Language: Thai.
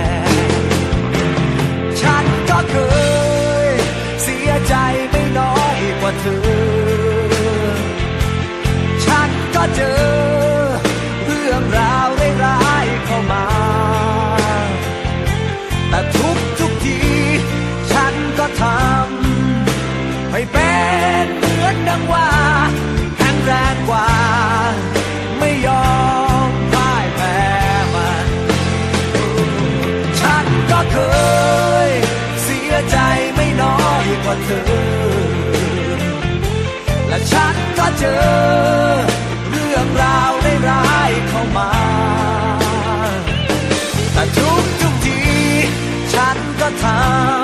ก ว่าเธอ และฉันก็เจอ เรื่องราวร้ายๆเข้ามา แต่ทุกทุกที ฉันก็ทำ